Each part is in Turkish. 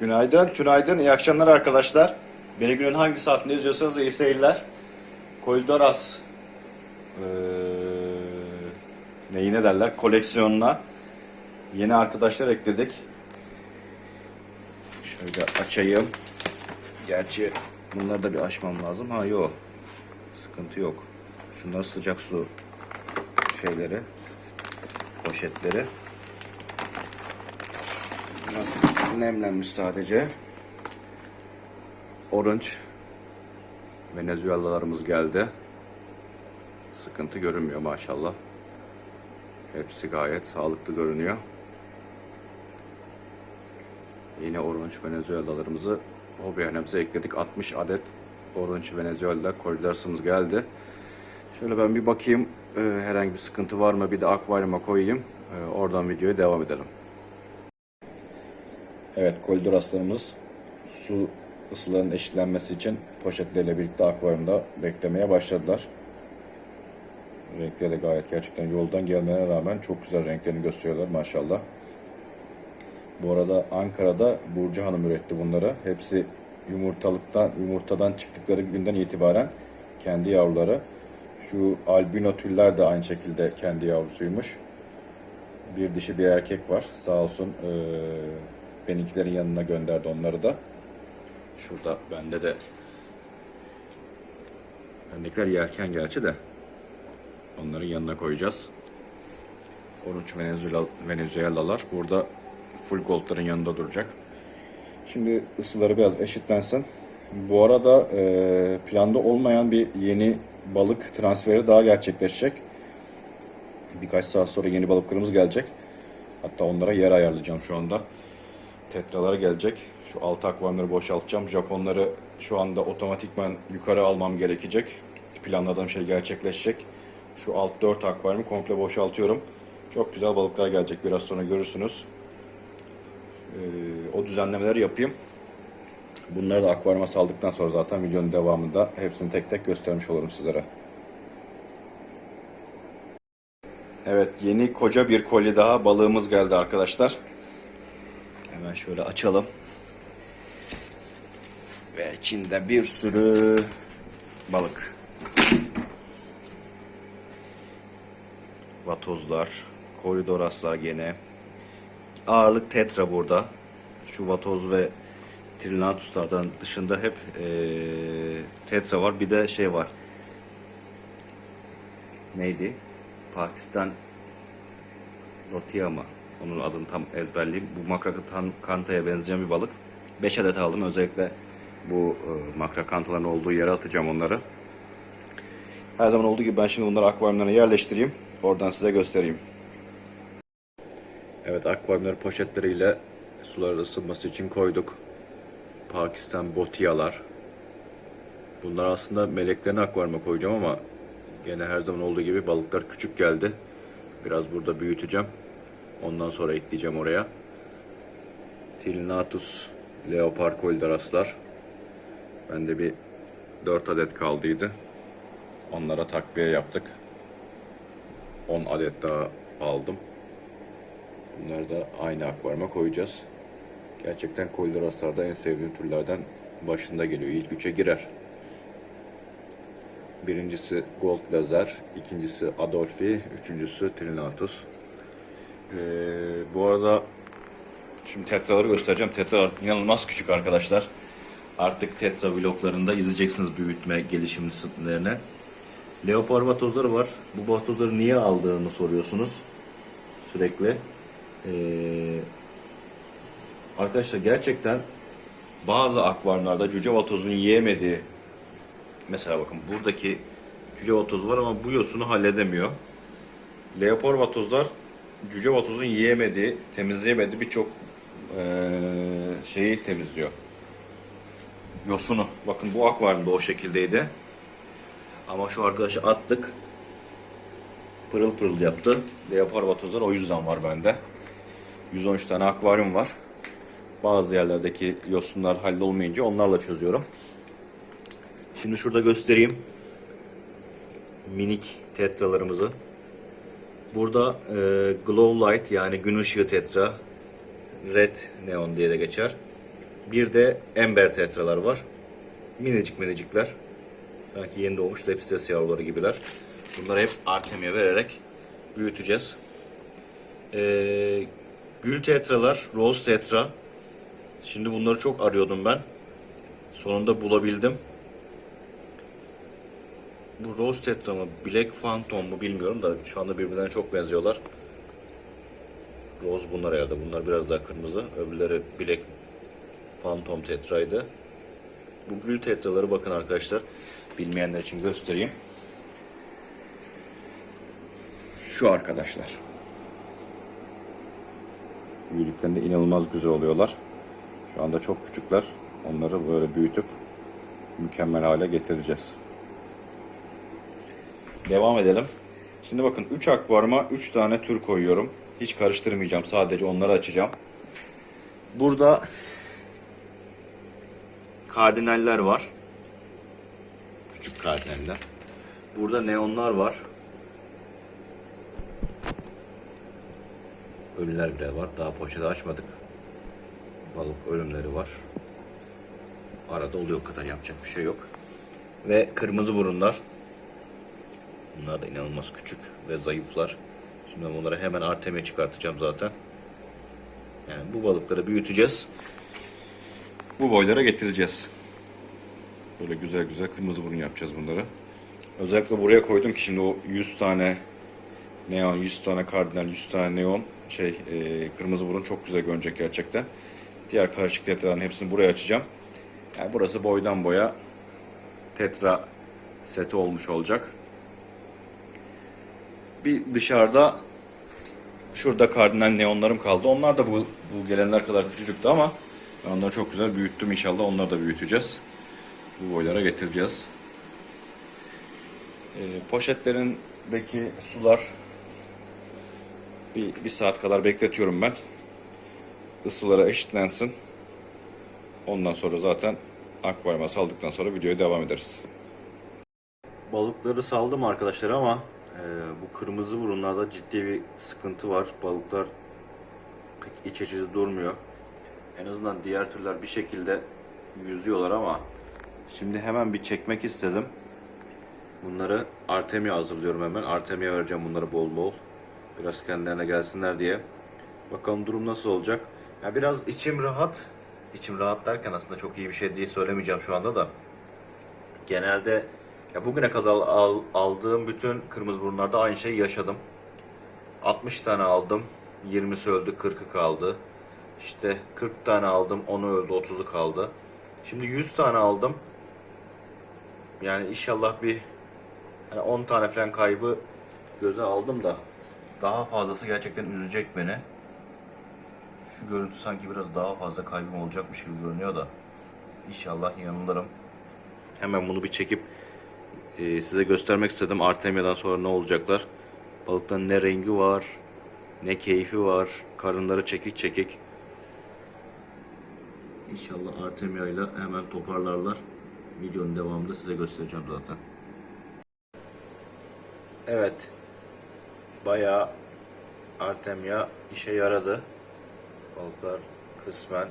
Günaydın, tünaydın, iyi akşamlar arkadaşlar. Beni günün hangi saatinde izliyorsanız iyi seyirler. Kolidoras eee neyi ne derler koleksiyonuna yeni arkadaşlar ekledik. Şöyle açayım. Gerçi bunları da bir açmam lazım. Ha yok. Sıkıntı yok. Şunlar sıcak su şeyleri. Poşetleri. Nemlenmiş sadece. Orange Venezuelalarımız geldi. Sıkıntı görünmüyor maşallah. Hepsi gayet sağlıklı görünüyor. Yine Orange Venezuelalarımızı hobihanemize ekledik. 60 adet Orange Venezuela koridorsumuz geldi. Şöyle ben bir bakayım e, herhangi bir sıkıntı var mı bir de akvaryuma koyayım. E, oradan videoya devam edelim. Evet koridor aslanımız su ısılarının eşitlenmesi için poşetleriyle birlikte akvaryumda beklemeye başladılar. Renkleri de gayet gerçekten yoldan gelmelerine rağmen çok güzel renklerini gösteriyorlar maşallah. Bu arada Ankara'da Burcu Hanım üretti bunları. Hepsi yumurtalıktan yumurtadan çıktıkları günden itibaren kendi yavruları. Şu albino tüller de aynı şekilde kendi yavrusuymuş. Bir dişi bir erkek var. Sağ olsun eee benimkilerin yanına gönderdi onları da. Şurada bende de bendekiler yerken gerçi de onların yanına koyacağız. Orange Venezuela, Venezuelalar burada full goldların yanında duracak. Şimdi ısıları biraz eşitlensin. Bu arada e, planda olmayan bir yeni balık transferi daha gerçekleşecek. Birkaç saat sonra yeni balıklarımız gelecek. Hatta onlara yer ayarlayacağım şu anda. Tetralar gelecek. Şu alt akvaryumları boşaltacağım. Japonları şu anda otomatikman yukarı almam gerekecek. Planladığım şey gerçekleşecek. Şu alt 4 akvaryumu komple boşaltıyorum. Çok güzel balıklar gelecek. Biraz sonra görürsünüz. Ee, o düzenlemeleri yapayım. Bunları da akvaryuma saldıktan sonra zaten videonun devamında hepsini tek tek göstermiş olurum sizlere. Evet yeni koca bir koli daha balığımız geldi arkadaşlar. Hemen şöyle açalım. Ve içinde bir sürü balık. Vatozlar, koridoraslar gene. Ağırlık tetra burada. Şu vatoz ve trinatuslardan dışında hep eee, tetra var. Bir de şey var. Neydi? Pakistan Rotia? Onun adını tam ezberleyeyim. Bu makrakatan kantaya benzeyen bir balık. 5 adet aldım. Özellikle bu e, makrakantaların olduğu yere atacağım onları. Her zaman olduğu gibi ben şimdi bunları akvaryumlarına yerleştireyim. Oradan size göstereyim. Evet akvaryumları poşetleriyle suları ısınması için koyduk. Pakistan botiyalar. Bunlar aslında meleklerini akvaryuma koyacağım ama gene her zaman olduğu gibi balıklar küçük geldi. Biraz burada büyüteceğim. Ondan sonra ekleyeceğim oraya. Tilnatus leopar koldoraslar. Bende bir 4 adet kaldıydı. Onlara takviye yaptık. 10 adet daha aldım. Bunları da aynı akvaryuma koyacağız. Gerçekten koldoraslar da en sevdiğim türlerden başında geliyor. İlk üçe girer. Birincisi Gold Lazer, ikincisi Adolfi, üçüncüsü Trinatus. Ee, bu arada şimdi tetraları göstereceğim. Tetralar inanılmaz küçük arkadaşlar. Artık tetra vloglarında izleyeceksiniz büyütme gelişimlerini. Leopar vatozları var. Bu vatozları niye aldığını soruyorsunuz sürekli. Ee, arkadaşlar gerçekten bazı akvaryumlarda cüce vatozun yiyemediği Mesela bakın buradaki cüce vatoz var ama bu yosunu halledemiyor. Leopar vatozlar cüce vatozun yiyemediği, temizleyemediği birçok eee, şeyi temizliyor. Yosunu. Bakın bu akvaryumda o şekildeydi. Ama şu arkadaşı attık. Pırıl pırıl yaptı. Leopar vatozlar o yüzden var bende. 113 tane akvaryum var. Bazı yerlerdeki yosunlar hallolmayınca onlarla çözüyorum. Şimdi şurada göstereyim. Minik tetralarımızı. Burada e, glow light yani gün ışığı tetra, red neon diye de geçer. Bir de ember tetralar var. Minicik minicikler. Sanki yeni doğmuş lepistes yavruları gibiler. Bunları hep Artemia vererek büyüteceğiz. Ee, gül tetralar, rose tetra. Şimdi bunları çok arıyordum ben. Sonunda bulabildim. Bu rose tetra mı, black phantom mu bilmiyorum da şu anda birbirlerine çok benziyorlar. Rose bunlar herhalde. Bunlar biraz daha kırmızı. Öbürleri Black Phantom Tetra'ydı. Bu gül tetraları bakın arkadaşlar. Bilmeyenler için göstereyim. Şu arkadaşlar. Büyüdüklerinde inanılmaz güzel oluyorlar. Şu anda çok küçükler. Onları böyle büyütüp mükemmel hale getireceğiz. Devam edelim. Şimdi bakın 3 akvaryuma 3 tane tür koyuyorum. Hiç karıştırmayacağım. Sadece onları açacağım. Burada kardinaller var. Küçük kardinaller. Burada neonlar var. Ölüler bile var. Daha poşeti açmadık. Balık ölümleri var. Arada oluyor kadar yapacak bir şey yok. Ve kırmızı burunlar. Bunlar da inanılmaz küçük ve zayıflar. Şimdi ben bunları hemen Artem'e çıkartacağım zaten. Yani bu balıkları büyüteceğiz. Bu boylara getireceğiz. Böyle güzel güzel kırmızı burun yapacağız bunları. Özellikle buraya koydum ki şimdi o 100 tane neon, 100 tane kardinal, 100 tane neon şey e, kırmızı burun çok güzel görünecek gerçekten. Diğer karışık tetraların hepsini buraya açacağım. Yani burası boydan boya tetra seti olmuş olacak. Bir dışarıda şurada kardinal neonlarım kaldı. Onlar da bu, bu gelenler kadar küçücüktü ama ben onları çok güzel büyüttüm. İnşallah onları da büyüteceğiz. Bu boylara getireceğiz. Ee, poşetlerindeki sular bir, bir saat kadar bekletiyorum ben. Isılara eşitlensin. Ondan sonra zaten akvaryuma saldıktan sonra videoya devam ederiz. Balıkları saldım arkadaşlar ama e, bu kırmızı burunlarda ciddi bir sıkıntı var. Balıklar pek iç açıcı durmuyor. En azından diğer türler bir şekilde yüzüyorlar ama şimdi hemen bir çekmek istedim. Bunları Artemia hazırlıyorum hemen. Artemia vereceğim bunları bol bol. Biraz kendilerine gelsinler diye. Bakalım durum nasıl olacak. Ya biraz içim rahat. İçim rahat derken aslında çok iyi bir şey değil söylemeyeceğim şu anda da. Genelde ya bugüne kadar al- aldığım bütün kırmızı burunlarda aynı şeyi yaşadım. 60 tane aldım. 20'si öldü, 40'ı kaldı. İşte 40 tane aldım, 10'u öldü, 30'u kaldı. Şimdi 100 tane aldım. Yani inşallah bir hani 10 tane falan kaybı göze aldım da daha fazlası gerçekten üzecek beni. Şu görüntü sanki biraz daha fazla kaybım olacakmış gibi görünüyor da İnşallah yanılırım. Hemen bunu bir çekip e, size göstermek istedim. Artemia'dan sonra ne olacaklar? Balıkların ne rengi var, ne keyfi var, karınları çekik çekik. İnşallah Artemia ile hemen toparlarlar. Videonun devamında size göstereceğim zaten. Evet. Bayağı Artemia işe yaradı. Balıklar kısmen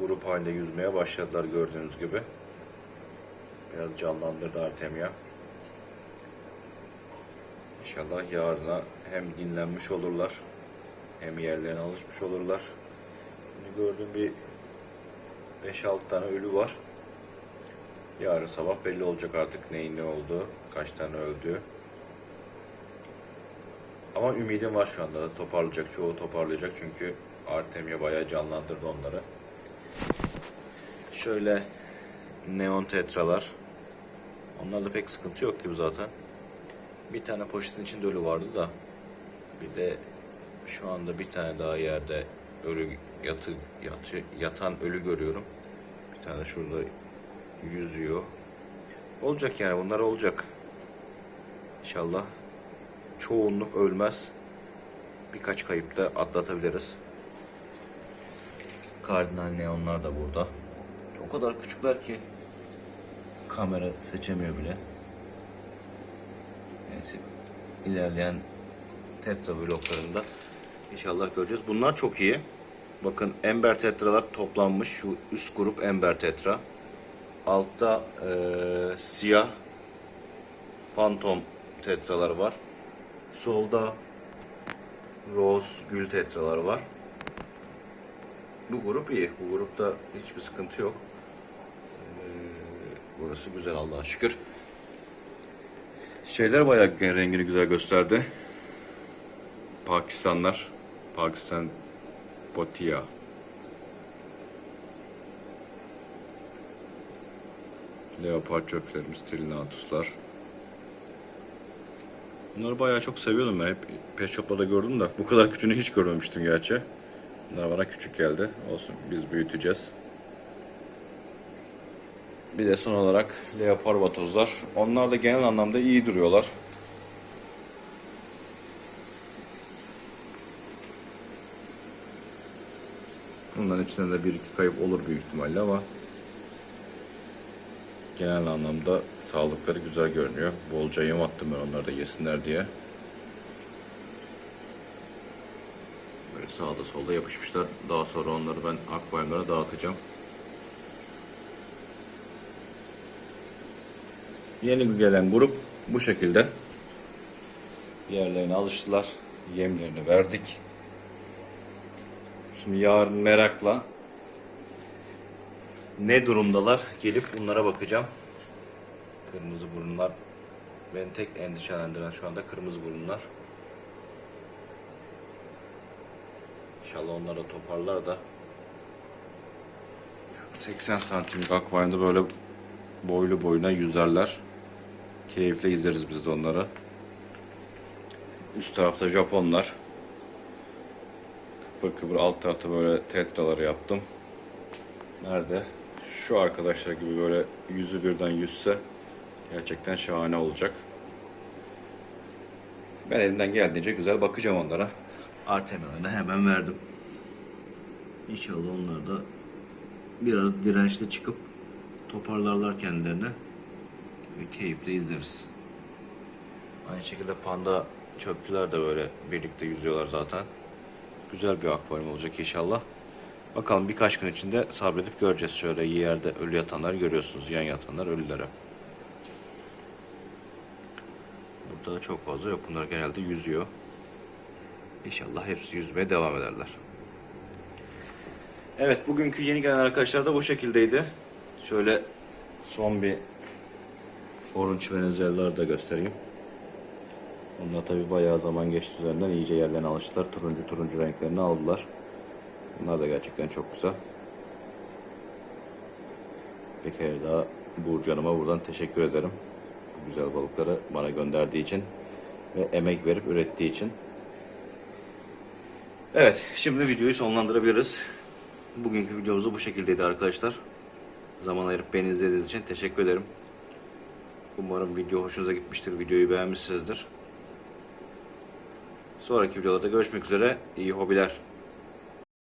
grup halinde yüzmeye başladılar gördüğünüz gibi. Biraz canlandırdı Artemia. İnşallah yarına hem dinlenmiş olurlar hem yerlerine alışmış olurlar. Şimdi gördüğüm bir 5-6 tane ölü var. Yarın sabah belli olacak artık neyin ne olduğu, kaç tane öldüğü. Ama ümidim var şu anda da toparlayacak, çoğu toparlayacak çünkü Artemia bayağı canlandırdı onları. Şöyle neon tetralar. Onlarda pek sıkıntı yok gibi zaten. Bir tane poşetin içinde ölü vardı da. Bir de şu anda bir tane daha yerde ölü yatı, yatı yatan ölü görüyorum. Bir tane şurada yüzüyor. Olacak yani bunlar olacak. İnşallah çoğunluk ölmez. Birkaç kayıp da atlatabiliriz. Kardinal neonlar da burada. O kadar küçükler ki kamera seçemiyor bile. Neyse ilerleyen tetra vloglarında inşallah göreceğiz. Bunlar çok iyi. Bakın ember tetralar toplanmış. Şu üst grup ember tetra. Altta eee, siyah fantom tetralar var. Solda rose gül tetralar var. Bu grup iyi. Bu grupta hiçbir sıkıntı yok. Eee, burası güzel Allah'a şükür. Şeyler bayağı rengini güzel gösterdi. Pakistanlar. Pakistan Potia. Leopard çöplerimiz, Trinatuslar. Bunları bayağı çok seviyordum ben. Hep pet shop'larda gördüm de bu kadar küçüğünü hiç görmemiştim gerçi. Bunlar bana küçük geldi. Olsun biz büyüteceğiz. Bir de son olarak leopar vatozlar. Onlar da genel anlamda iyi duruyorlar. Bunların içinde de bir iki kayıp olur büyük ihtimalle ama genel anlamda sağlıkları güzel görünüyor. Bolca yem attım ben onları da yesinler diye. Böyle sağda solda yapışmışlar. Daha sonra onları ben akvaryumlara dağıtacağım. Yeni gelen grup bu şekilde. Yerlerine alıştılar. Yemlerini verdik. Şimdi yarın merakla ne durumdalar gelip bunlara bakacağım. Kırmızı burunlar. Beni tek endişelendiren şu anda kırmızı burunlar. İnşallah onları da toparlar da. Şu 80 santimlik akvaryumda böyle boylu boyuna yüzerler. Keyifle izleriz biz de onları. Üst tarafta Japonlar. Kıpır kıpır alt tarafta böyle tetraları yaptım. Nerede? Şu arkadaşlar gibi böyle yüzü birden yüzse gerçekten şahane olacak. Ben elimden geldiğince güzel bakacağım onlara. Artemyalarını hemen verdim. İnşallah onlar da biraz dirençli çıkıp toparlarlar kendilerini keyifle izleriz. Aynı şekilde panda çöpçüler de böyle birlikte yüzüyorlar zaten. Güzel bir akvaryum olacak inşallah. Bakalım birkaç gün içinde sabredip göreceğiz. Şöyle yerde ölü yatanlar görüyorsunuz. Yan yatanlar ölülere. Burada çok fazla yok. Bunlar genelde yüzüyor. İnşallah hepsi yüzmeye devam ederler. Evet bugünkü yeni gelen arkadaşlar da bu şekildeydi. Şöyle son bir orange venezuelaları da göstereyim. Onlar tabi bayağı zaman geçti üzerinden iyice yerlerine alıştılar. Turuncu turuncu renklerini aldılar. Bunlar da gerçekten çok güzel. Bir kere daha Burcu Hanım'a buradan teşekkür ederim. Bu güzel balıkları bana gönderdiği için ve emek verip ürettiği için. Evet, şimdi videoyu sonlandırabiliriz. Bugünkü videomuz bu şekildeydi arkadaşlar. Zaman ayırıp beni izlediğiniz için teşekkür ederim. Umarım video hoşunuza gitmiştir. Videoyu beğenmişsinizdir. Sonraki videolarda görüşmek üzere. İyi hobiler.